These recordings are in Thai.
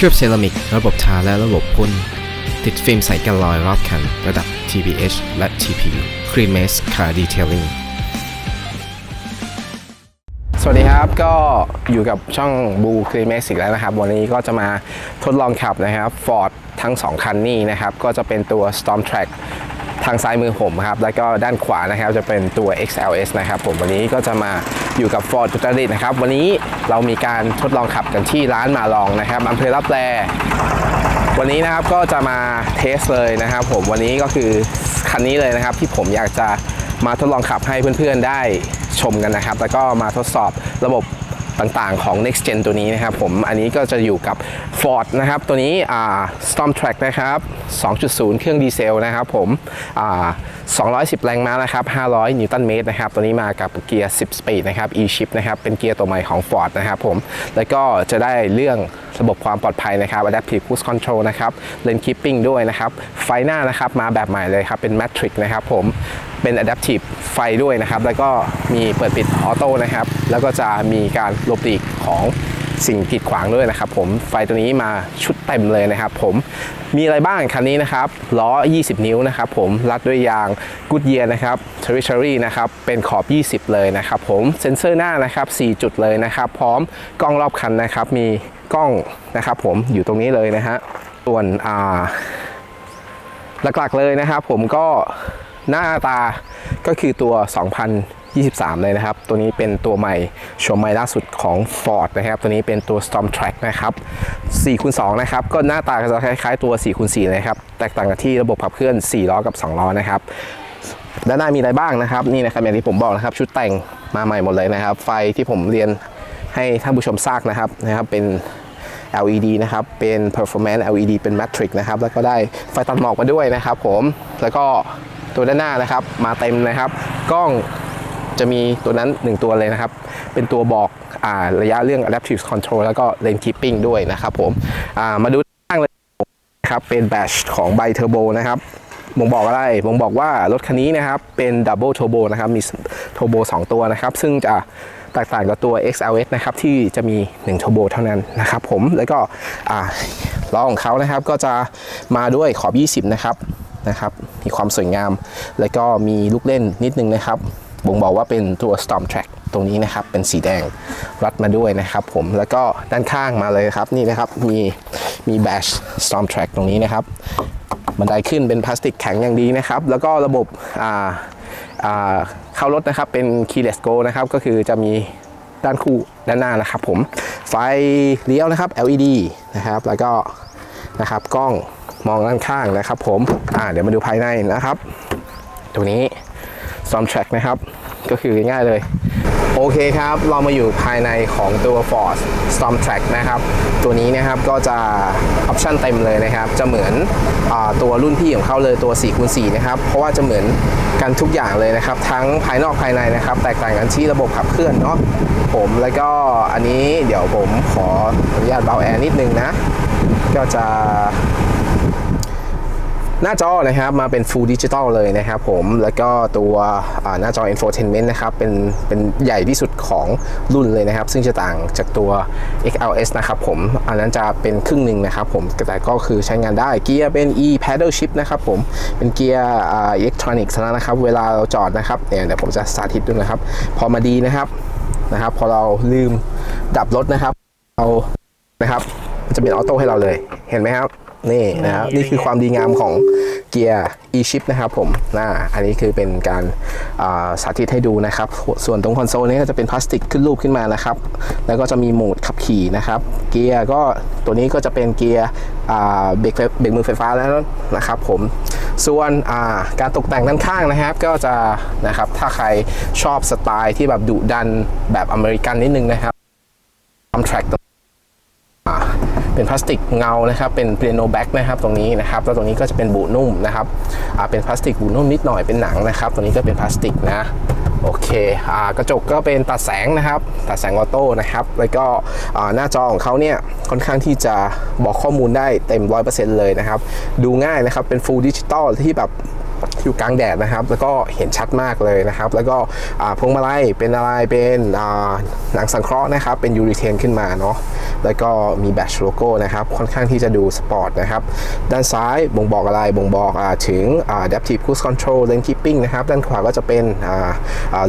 เคลือบเซรามิก ระบบทาและระบบพ่น ติดฟิล์มใสกันรอยรอบคัน ระดับ TPH และ TPU c r e a m a s Car Detailing สวัสดีครับก็อยู่กับช่องบูคลีเมสอีกแล้วนะครับ วันนี้ก็จะมาทดลองขับนะครับ Ford ทั้ง 2 คันนี้นะครับ ก็จะเป็นตัว Storm Track ทางซ้ายมือผมครับแล้วก็ด้านขวานะครับจะเป็นตัว XLS นะครับผมวันนี้ก็จะมาอยู่กับ Ford อุตรดิตนะครับ วันนี้เรามีการทดลองขับกันที่ร้านมาลองนะครับอำเภอรับแลวันนี้นะครับก็จะมาเทสเลยนะครับ ผมวันนี้ก็คือคันนี้เลยนะครับ ที่ผมอยากจะมาทดลองขับให้เพื่อนๆได้ชมกันนะครับ แล้วก็มาทดสอบระบบ ต่างๆของ next gen ตัวนี้นะครับผมอันนี้ก็จะอยู่กับ Ford นะครับตัวนี้ Storm Track นะครับ 2.0 เครื่องดีเซลนะครับผม210 แรงม้านะครับ 500 นิวตันเมตรนะครับตัวนี้มากับเกียร์ 10 สปีดนะครับ e-shift นะครับเป็นเกียร์ตัวใหม่ของ Ford นะครับผมแล้วก็จะได้เรื่องระบบความปลอดภัยนะครับ Adaptive Cruise Control นะครับ Lane Keeping ด้วยนะครับ ไฟหน้านะครับมาแบบใหม่เลยครับ เป็น Matrix นะครับผม เป็น Adaptive ไฟด้วยนะครับ แล้วก็มีเปิดปิดออโต้นะครับ แล้วก็จะมีการหลบหลีกของสิ่งกีดขวางด้วยนะครับ ผมไฟตัวนี้มาชุดเต็มเลยนะครับ ผมมีอะไรบ้างคันนี้นะครับล้อ 20 นิ้วนะครับ ผมรัดด้วยยางกูดเยียนะครับ Territory นะครับเป็นขอบ 20 เลยนะครับ ผมเซ็นเซอร์หน้านะครับ 4 จุดเลยนะครับ พร้อมกล้องรอบคันนะครับ มีกล้องนะครับ ผมอยู่ตรงนี้เลยนะฮะส่วนอ่าหลักๆเลยนะครับ ผมก็ หน้าตาก็คือตัว 2023 เลยนะครับ ตัวนี้เป็นตัวใหม่โฉมใหม่ล่าสุดของ Ford นะครับ ตัวนี้เป็นตัว Storm Track นะครับ4คูณ2นะครับ ก็หน้าตาก็จะคล้ายๆตัว4คูณ4เลยครับ แตกต่างกันที่ระบบขับเคลื่อน 4 ล้อกับ 2 ล้อนะครับด้านหน้ามีอะไรบ้างนะครับ นี่นะครับอย่างที่ผมบอกนะครับ ชุดแต่งมาใหม่หมดเลยนะครับ ไฟที่ผมเรียนให้ท่านผู้ชมทราบนะครับนะครับเป็น LED นะครับ เป็น performance LED เป็น matrix นะครับ แล้วก็ได้ไฟตัดหมอกมาด้วยนะครับผม แล้วก็ ตัวด้านหน้านะครับ มาเต็มนะครับ กล้องจะมีตัวนั้น 1 ตัวเลยนะครับ เป็นตัวบอกอาระยะเรื่อง adaptive control แล้วก็ lane keeping ด้วยนะครับผมมาดูด้านล่างเลยครับเป็นแบชของไบเทอร์โบนะครับบ่งบอกอะไรบ่งบอกว่ารถคันนี้นะครับ เป็นดับเบิล r b โบนะครับ มีโทโบ2 ตัวนะครับ ซึ่งจะแตกต่างกับตัว XLS นะครับ ที่จะมี1 Turbo เท่านั้นนะครับผมแล้วก็ล้อของเขานะครับก็จะมาด้วยขอบ 20 นะครับ นะครับ มีความสวยงาม แล้วก็มีลูกเล่นนิดนึงนะครับ บ่งบอกว่าเป็นตัว Storm Track ตรงนี้นะครับ เป็นสีแดงรัดมาด้วยนะครับผม แล้วก็ด้านข้างมาเลยครับ นี่นะครับ มี มีแบช Storm Track ตรงนี้นะครับ บันไดขึ้นเป็นพลาสติกแข็งอย่างดีนะครับ แล้วก็ระบบเข้ารถนะครับ เป็น keyless go นะครับ ก็คือจะมีด้านคู่ด้านหน้านะครับผม ไฟเลี้ยวนะครับ LED นะครับ แล้วก็นะครับกล้อง มองด้านข้างนะครับ ผมอ่าเดี๋ยวมาดูภายในนะครับตรงนี้ Storm Track นะครับ ก็คือง่ายๆเลย โอเคครับ เรามาอยู่ภายในของตัว Ford Storm Track นะครับ ตัวนี้นะครับก็จะออปชั่นเต็มเลยนะครับ จะเหมือนอตัวรุ่นพี่ของเขาเลยตัว4คูณ4นะครับ เพราะว่าจะเหมือนกันทุกอย่างเลยนะครับ ทั้งภายนอกภายในนะครับ แตกต่างกันที่ระบบขับเคลื่อนเนาะผมแล้วก็อันนี้เดี๋ยวผมขออนุญาตเบาแอร์นิดนึงนะ ก็จะ หน้าจอนะครับมาเป็น Full Digital เลยนะครับผมแล้วก็ตัวหน้าจอ Infotainment นะครับเป็นเป็นใหญ่ที่สุดของรุ่นเลยนะครับ ซึ่งจะต่างจากตัว XLS นะครับผมอันนั้นจะเป็นครึ่งหนึ่งนะครับผมแต่ก็คือใช้งานได้เกียร์เป็น e paddle shift นะครับผมเป็นเกียร์อิเล็กทรอนิกส์นะครับ เวลาเราจอดนะครับเนี่ยเดี๋ยวผมจะสาธิตดูนะครับ พอมาดีนะครับนะครับ พอเราลืมดับรถนะครับเรานะครับ มันจะเป็นออโต้ให้เราเลยเห็นไหมครับ นี่นะครับนี่คือความดีงามของเกียร์ e-shift นะครับผมนะอันนี้คือเป็นการอ่าสาธิตให้ดูนะครับ ส่วนตรงคอนโซลนี้ก็จะเป็นพลาสติกขึ้นรูปขึ้นมานะครับ แล้วก็จะมีโหมดขับขี่นะครับ เกียร์ก็ตัวนี้ก็จะเป็นเกียร์อ่าเบรกไฟเบรกมือไฟฟ้าแล้วนะครับผมส่วนอ่าการตกแต่งด้านข้างนะครับ ก็จะนะครับถ้าใครชอบสไตล์ที่แบบดุดันแบบอเมริกันนิดนึงนะครับทำแทร็กอ่า เป็นพลาสติกเงานะครับเป็นเปียโนแบ็กนะครับตรงนี้นะครับแล้วตรงนี้ก็จะเป็นบูนุ่มนะครับอ่าเป็นพลาสติกบูนุ่มนิดหน่อยเป็นหนังนะครับตรงนี้ก็เป็นพลาสติกนะโอเคอ่ากระจกก็เป็นตัดแสงนะครับ ตัดแสงออโต้นะครับ แล้วก็อ่าหน้าจอของเขาเนี่ยค่อนข้างที่จะบอกข้อมูลได้เต็ม 100%เลยนะครับ ดูง่ายนะครับ เป็น Full Digital ที่แบบ อยู่กลางแดดนะครับ แล้วก็เห็นชัดมากเลยนะครับ แล้วก็พวงมาลัยเป็นอะไรเป็นหนังสังเคราะห์นะครับ เป็นยูริเทนขึ้นมาเนาะแล้วก็มีแบชโลโก้นะครับ ค่อนข้างที่จะดูสปอร์ตนะครับ ด้านซ้ายบ่งบอกอะไรบ่งบอกอถึง adaptive cruise control lane keeping นะครับ ด้านขวาก็จะเป็น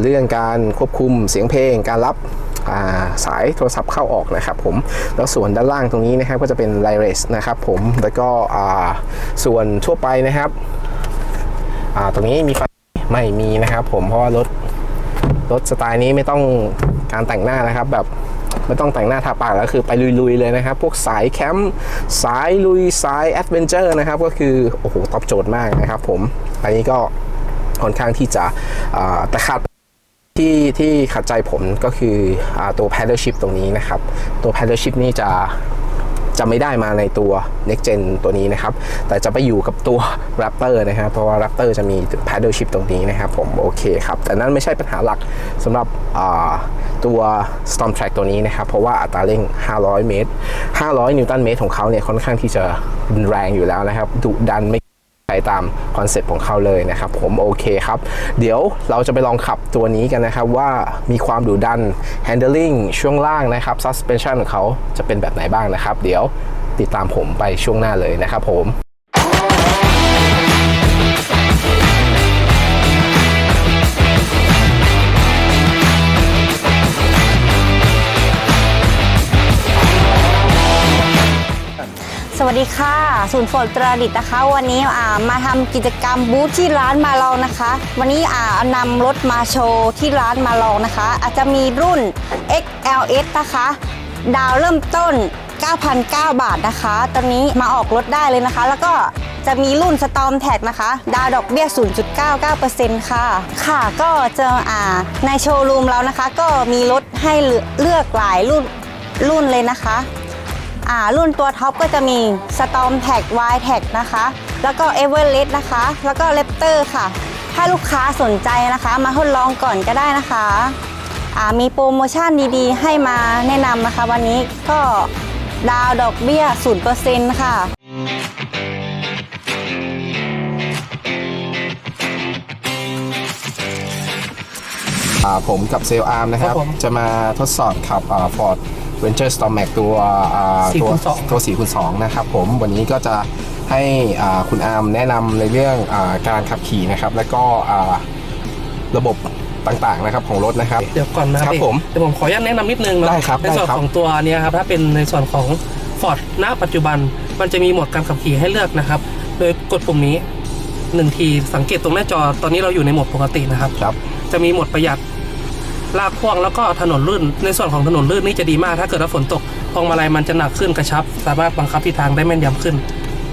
เรื่องการควบคุมเสียงเพลงการรับาสายโทรศัพท์เข้าออกนะครับผม แล้วส่วนด้านล่างตรงนี้นะครับก็จะเป็นไลเรสนะครับผม แล้วก็ส่วนทั่วไปนะครับ ตรงนี้มีไฟไม่มีนะครับ ผมเพราะว่ารถรถสไตล์นี้ไม่ต้องการแต่งหน้านะครับ แบบไม่ต้องแต่งหน้าทาปากแล้วคือไปลุยๆเลยนะครับ พวกสายแคมป์สายลุยสายแอดเวนเจอร์นะครับ ก็คือโอ้โหตอบโจทย์มากนะครับ ผมอันนี้ก็ค่อนข้างที่จะอ่าแต่ขาดที่ที่ขัดใจผมก็คืออาตัว paddle shift ตรงนี้นะครับ ตัว paddle shift นี่จะ จะไม่ได้มาในตัว next gen ตัวนี้นะครับ แต่จะไปอยู่กับตัว Raptor นะครับ เพราะว่า Raptor จะมี paddle shift ตรงนี้นะครับผมโอเคครับ แต่นั่นไม่ใช่ปัญหาหลักสำหรับตัว Storm Track ตัวนี้นะครับ เพราะว่าอัตราเร่ง 500 เมตร 500 นิวตันเมตรของเขาเนี่ยค่อนข้างที่จะรุนแรงอยู่แล้วนะครับดุดันไม่ ไปตามคอนเซ็ปต์ของเขาเลยนะครับผมโอเคครับ เดี๋ยวเราจะไปลองขับตัวนี้กันนะครับว่ามีความดุดัน handling ช่วงล่างนะครับ suspension ของเขาจะเป็นแบบไหนบ้างนะครับ เดี๋ยวติดตามผมไปช่วงหน้าเลยนะครับผม วัสดีค่ะ ศูนย์ฝนตราดิตนะคะ วันนี้มาทำกิจกรรมบูธที่ร้านมาลองนะคะ วันนี้อ่านำรถมาโชว์ที่ร้านมาลองนะคะ อาจจะมีรุ่น XLS นะคะ ดาวเริ่มต้น 9,009 บาทนะคะ ตอนนี้มาออกรถได้เลยนะคะ แล้วก็จะมีรุ่น Storm Tag นะคะ ดาวดอกเบี้ย 0.99%ค่ะ ค่ะ ก็เจออ่าในโชว์รูมเรานะคะ ก็มีรถให้เลือกหลายรุ่นรุ่นเลยนะคะ อ่ารุ่นตัวท็อปก็จะมี Storm Tag Y Tag นะคะ แล้วก็ Everest นะคะ แล้วก็ Raptor ค่ะ ถ้าลูกค้าสนใจนะคะ มาทดลองก่อนก็ได้นะคะอ่ามีโปรโมชั่นดีๆ ให้มาแนะนำนะคะ วันนี้ก็ดาวดอกเบี้ย 0%ค่ะอ่าผมกับเซลอาร์มนะครับครับผมจะมาทดสอบขับอ่า Ford Ranger Storm Max ตัวอ่า4ตัวคูณ2ตัว4คูณ2นะครับผมวันนี้ก็จะให้อ่าคุณอาร์มแนะนำในเรื่องอาการขับขี่นะครับ แล้วก็อ่าระบบต่างๆนะครับของรถนะครับ เดี๋ยวก่อนนะครับครับเอกผมเดี๋ยวผมขออนุญาตแนะนำนิดนึงเนาะได้ครับในส่วนได้ครับ ของตัวเนี้ยครับถ้าเป็นในส่วนของ Ford ณ ปัจจุบันมันจะมีโหมดการขับขี่ให้เลือกนะครับ โดยกดปุ่มนี้หนึ่งทีสังเกตตรงหน้าจอตอนนี้เราอยู่ในโหมดปกตินะครับ ครับ จะมีโหมดประหยัด ลากพ่วงแล้วก็ถนนลื่น ในส่วนของถนนลื่นนี่จะดีมาก ถ้าเกิดว่าฝนตกพวงมาลัยมันจะหนักขึ้นกระชับ สามารถบังคับทิศทางได้แม่นยำขึ้น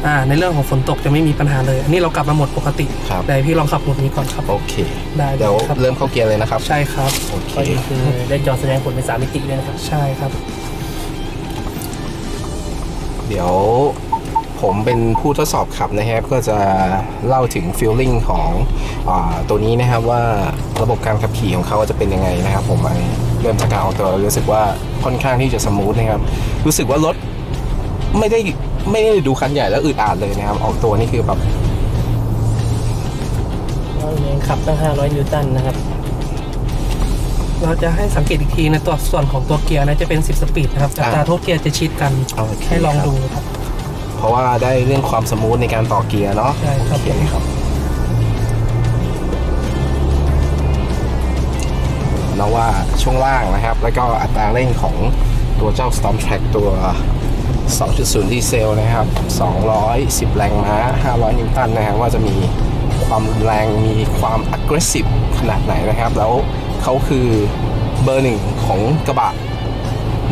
อ่าในเรื่องของฝนตกจะไม่มีปัญหาเลยอันนี้เรากลับมาโหมดปกติครับแต่พี่ลองขับโหมดนี้ก่อนครับโอเคได้เดี๋ยวครับเริ่มเข้าเกียร์เลยนะครับ ใช่ครับโอเคก็คือได้จอแสดงผลเป็นสามมิติด้วยนะครับใช่ครับ เดี๋ยว ผมเป็นผู้ทดสอบขับนะครับ ก็จะเล่าถึงฟีลลิ่งของอาตัวนี้นะครับว่าระบบการขับขี่ของเขาจะเป็นยังไงนะครับ ผมอันนี้เริ่มจากการออกตัวรู้สึกว่าค่อนข้างที่จะสมูทนะครับ รู้สึกว่ารถไม่ได้ไม่ได้ดูคันใหญ่แล้วอึดอัดเลยนะครับ ออกตัวนี่คือแบบเราเองขับตั้ง 500 นิวตันนะครับ เราจะให้สังเกตอีกทีในตัวส่วนของตัวเกียร์นะจะเป็น 10 สปีดนะครับแต่อ่าตาทุกเกียร์จะชิดกันโอเคให้ลองครับดูครับ เพราะว่าได้เรื่องความสมูทในการต่อเกียร์เนาะใช่ครับโอเคครับแล้วว่าช่วงล่างนะครับ แล้วก็อัตราเร่งของตัวเจ้า Storm Track ตัว 2.0 ดีเซลนะครับ 210 แรงม้า 500 นิวตันนะครับว่าจะมีความแรงมีความ aggressive ขนาดไหนนะครับ แล้วเขาคือเบอร์หนึ่งของกระบะ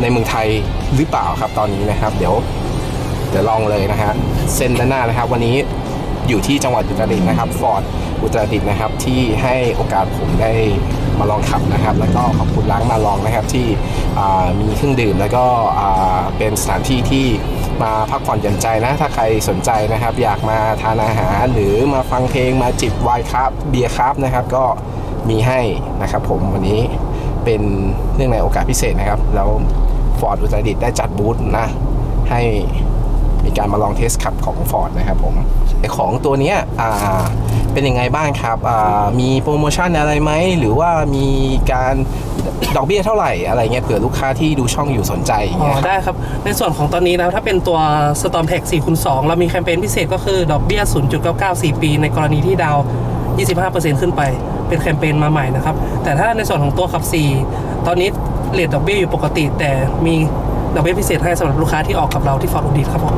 ในเมืองไทยหรือเปล่าครับตอนนี้นะครับ เดี๋ยว เดี๋ยวลองเลยนะฮะเส้นด้านหน้านะครับวันนี้อยู่ที่จังหวัดอุตรดิตถ์นะครับฟอร์ดอุตรดิตถ์นะครับที่ให้โอกาสผมได้มาลองขับนะครับ แล้วก็ขอบคุณร้านมาลองนะครับที่มีเครื่องดื่ม แล้วก็เป็นสถานที่ที่มาพักผ่อนหย่อนใจนะ ถ้าใครสนใจนะครับ อยากมาทานอาหาร หรือมาฟังเพลงมาจิบไวน์ครับเบียร์ครับนะครับ ก็มีให้นะครับ ผมวันนี้เป็นเรื่องในโอกาสพิเศษนะครับ แล้วฟอร์ดอุตรดิตถ์ได้จัดบูธนะให้ มีการมาลองเทสขับของ Ford นะครับผมของตัวนี้เป็นยังไงบ้างครับมีโปรโมชั่นอะไรไหม หรือว่ามีการดอกเบี้ยเท่าไหร่อะไรเงี้ยเผื่อลูกค้าที่ดูช่องอยู่สนใจอย่างอ๋เงี้อยได้ครับ ในส่วนของตอนนี้นะถ้าเป็นตัว Storm Tech 4คูณ2เรามีแคมเปญพิเศษก็คือดอกเบี้ย 0.99 4 ปี ในกรณีที่ดาวน์25%ขึ้นไป เป็นแคมเปญมาใหม่นะครับ แต่ถ้าในส่วนของตัวขับ 4 ตอนนี้เรทดอกเบี้ยอยู่ปกติแต่มี ดอกเบี้ยพิเศษให้สำหรับลูกค้าที่ออกกับเราที่ฟอร์ดอุดิตครับผม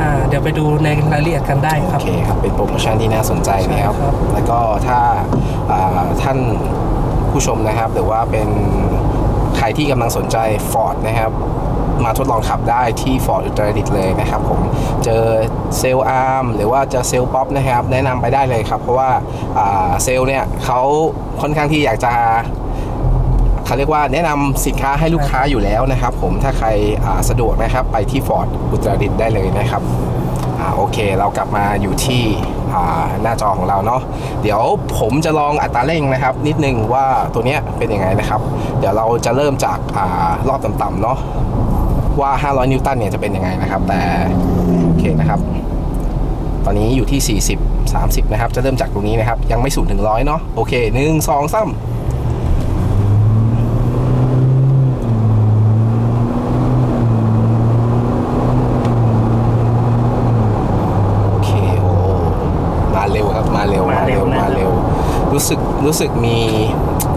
อ่าเดี๋ยวไปดูในรายละเอียดกันได้คโอรับ เคครับเป็นโปรโมชั่นที่น่าสนใจนะครับ ใช่ครับ แล้วก็ถ้าอ่าท่านผู้ชมนะครับหรือว่าเป็นใครที่กำลังสนใจ Ford นะครับ มาทดลองขับได้ที่ Ford อุตรดิตถ์เลยนะครับผมเจอเซลล์อาร์มหรือว่าเจอเซลล์ป๊อปนะครับ แนะนำไปได้เลยครับ เพราะว่าอ่าเซลล์เนี่ยเขาค่อนข้างที่อยากจะ เขาเรียกว่าแนะนำสินค้าให้ลูกค้าอยู่แล้วนะครับ ผมถ้าใครสะดวกนะครับไปที่ฟอร์ดอุตรดิตถ์ได้เลยนะครับโอเคเรากลับมาอยู่ที่หน้าจอของเราเนาะเดี๋ยวผมจะลองอัตราเร่งนะครับ นิดนึงว่าตัวเนี้ยเป็นยังไงนะครับ เดี๋ยวเราจะเริ่มจากอรอบต่ำๆเนาะว่า 500 นิวตันเนี่ยจะเป็นยังไงนะครับ แต่โอเคนะครับ ตอนนี้อยู่ที่ 40 30 นะครับ จะเริ่มจากตรงนี้นะครับ ยังไม่สูงถึง100เนาะโอเค 1 2 3 รู้สึกมี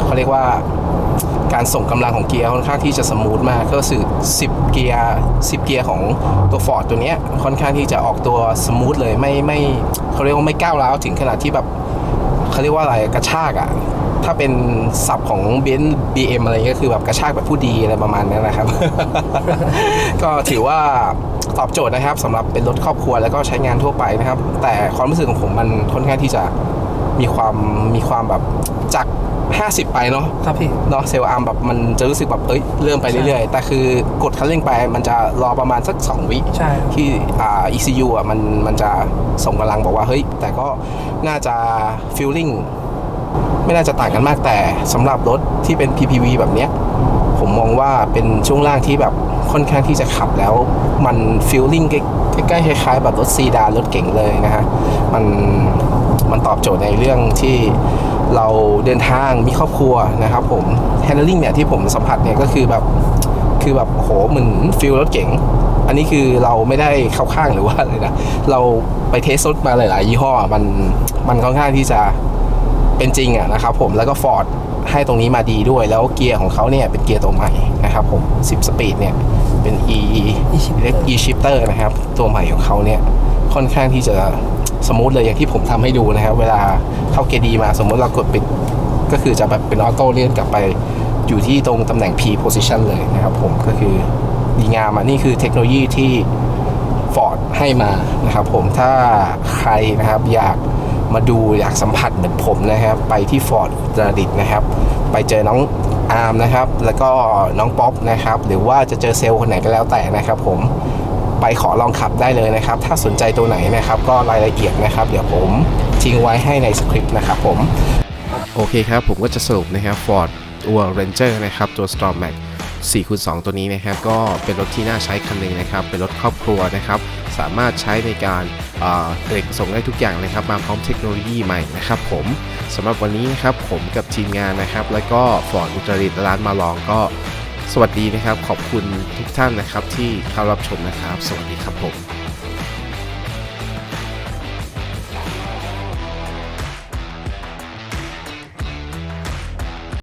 เขาเรียกว่าการส่งกำลังของเกียร์ค่อนข้างที่จะสมูทมากก็คือ10 เกียร์10 เกียร์ของตัวฟอร์ดตัวเนี้ยค่อนข้างที่จะออกตัวสมูทเลยไม่ไม่เขาเรียกว่าไม่ก้าวร้าวถึงขนาดที่แบบเขาเรียกว่าอะไรกระชากอะ่ะถ้าเป็นศัพท์ของเบนซ์บีเอ็มอะไรเงี้ยก็คือแบบกระชากแบบผู้ดีอะไรประมาณนั้นนะครับ ก็ถือว่าตอบโจทย์นะครับสำหรับเป็นรถครอบครัวแล้วก็ใช้งานทั่วไปนะครับ แต่ความรู้สึกของผมมันค่อนข้างที่จะมีความมีความแบบ จาก 50 ไปเนาะครับพี่เนาะเซลล์อาร์มแบบมันจะรู้สึกแบบเอ้ยเริ่มไปเรื่อยๆ แต่คือกดคันเร่งไปมันจะรอประมาณสัก 2 วิใช่ที่อ่า ECU อะมันมันจะส่งกำลังบอกว่าเฮ้ย แต่ก็น่าจะ feeling ไม่น่าจะต่างกันมากแต่สำหรับรถที่เป็น PPV แบบเนี้ยผมมองว่าเป็นช่วงล่างที่แบบค่อนข้างที่จะขับแล้ว มันฟีลลิ่งใกล้ๆคล้ายๆแบบรถซีดานรถเก๋งเลยนะฮะมันมันตอบโจทย์ในเรื่องที่ เราเดินทางมีครอบครัวนะครับผม handling เนี่ยที่ผมสัมผัสเนี่ยก็คือแบบคือแบบโหเหมือนฟิลรถเก๋งอันนี้คือเราไม่ได้เข้าข้างหรือว่าอะไรนะเราไปเทสรถมาหลาย ๆ ยี่ห้อมันมันค่อนข้างที่จะเป็นจริงอะนะครับผมแล้วก็ Ford ให้ตรงนี้มาดีด้วยแล้วเกียร์ของเขาเนี่ยเป็นเกียร์ตัวใหม่นะครับผม 10 สปีดเนี่ยเป็น E E-shifter เรียก E shifter นะครับ ตัวใหม่ของเขาเนี่ยค่อนข้างที่จะ สมูทเลยอย่างที่ผมทำให้ดูนะครับ เวลาเข้าเกียร์ดีมาสมมติเรากดปิดก็คือจะแบบเป็นออโต้เลื่อนกลับไปอยู่ที่ตรงตำแหน่ง P position เลยนะครับผมก็คือดีงามอะนี่คือเทคโนโลยีที่ Ford ให้มานะครับผมถ้าใครนะครับอยากมาดูอยากสัมผัสเหมือนผมนะครับ ไปที่ Ford อุตรดิตนะครับ ไปเจอน้องอาร์มนะครับ แล้วก็น้องป๊อปนะครับ หรือว่าจะเจอเซลล์คนไหนก็แล้วแต่นะครับผม ไปขอลองขับได้เลยนะครับ ถ้าสนใจตัวไหนนะครับ ก็รายละเอียดนะครับ เดี๋ยวผมทิ้งไว้ให้ในสคริปต์นะครับผม โอเคครับ ผมก็จะสรุปนะครับ Ford ตัว Ranger นะครับ ตัว Storm Max 4คูณ2ตัวนี้นะครับก็เป็นรถที่น่าใช้คันหนึ่งนะครับ เป็นรถครอบครัวนะครับ สามารถใช้ในการเอ่อเด็กส่งได้ทุกอย่างเลยครับ มาพร้อมเทคโนโลยีใหม่นะครับผมสำหรับวันนี้นะครับผมกับทีมงานนะครับ แล้วก็ Ford อุตรดิตร้านมาลองก็ สวัสดีนะครับ ขอบคุณทุกท่านนะครับที่เข้ารับชมนะครับ สวัสดีครับผม